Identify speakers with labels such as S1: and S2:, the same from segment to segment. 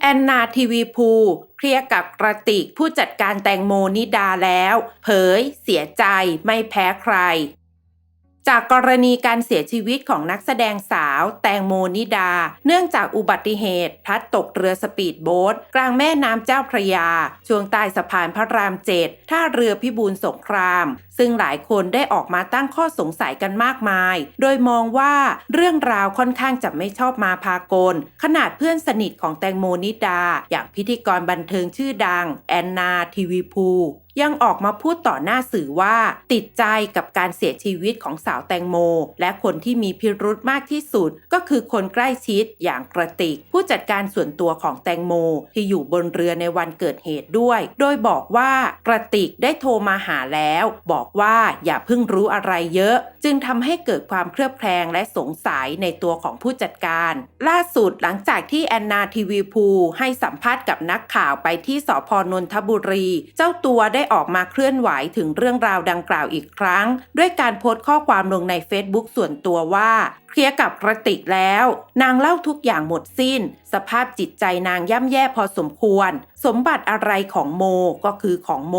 S1: แอนนาทีวีภูเคลียร์กับกระติกผู้จัดการแตงโมนิดาแล้ว เผยเสียใจไม่แพ้ใคร จากกรณีการเสียชีวิตของนักแสดงสาว แตงโมนิดา เนื่องจากอุบัติเหตุ พลัดตกเรือสปีดโบ๊ทกลางแม่น้ำเจ้าพระยา ช่วงใต้สะพานพระรามเจ็ดท่าเรือพิบูลสงคราม ซึ่งหลายคนได้ออกมาตั้งข้อสงสัยกันมากมาย โดยมองว่าเรื่องราวค่อนข้างจะไม่ชอบมาพากล ขนาดเพื่อนสนิทของแตงโมนิดา อย่างพิธีกรบันเทิงชื่อดัง แอนนาทีวีพู ยังออกมาพูดต่อหน้าสื่อว่าติดใจกับการเสียชีวิตของสาวแตงโม และคนที่มีพิรุธมากที่สุด ก็คือคนใกล้ชิดอย่างกระติก ผู้จัดการส่วนตัวของแตงโม ที่อยู่บนเรือในวันเกิดเหตุด้วย โดยบอกว่ากระติกได้โทรมาหาแล้ว บอกว่าอย่าเพิ่งรู้อะไรเยอะ จึงทำให้เกิดความเครือบแคลงและสงสัยในตัวของผู้จัดการ ล่าสุดหลังจากที่แอนนาทีวีพูให้สัมภาษณ์กับนักข่าวไปที่สพนนทบุรี เจ้าตัวได้ออกมาเคลื่อนไหวถึงเรื่องราวดังกล่าวอีกครั้ง ด้วยการโพสต์ข้อความลงใน Facebook ส่วนตัวว่า ลียร์กับกระติกแล้ว นางเล่าทุกอย่างหมดสิ้น สภาพจิตใจนางย่ำแย่พอสมควร สมบัติอะไรของโมก็คือของโม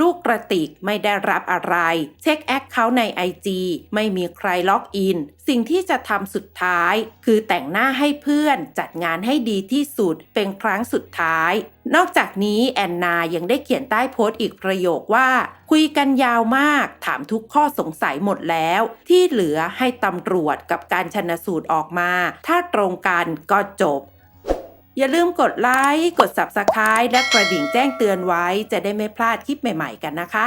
S1: ลูกกระติกไม่ได้รับอะไร เช็คแอคเคาท์ใน IG ไม่มีใครล็อกอิน สิ่งที่จะทำสุดท้าย คือแต่งหน้าให้เพื่อนจัดงานให้ดีที่สุดเป็นครั้งสุดท้าย นอกจากนี้แอนนายังได้เขียนใต้โพสต์อีกประโยคว่า คุยกันยาวมาก ถามทุกข้อสงสัยหมดแล้ว ที่เหลือให้ตำรวจกับการชนสูตรออกมา ถ้าตรงกันก็จบ อย่าลืมกดไลค์ กด Subscribe และกระดิ่งแจ้งเตือนไว้ จะได้ไม่พลาดคลิปใหม่ ๆ กันนะคะ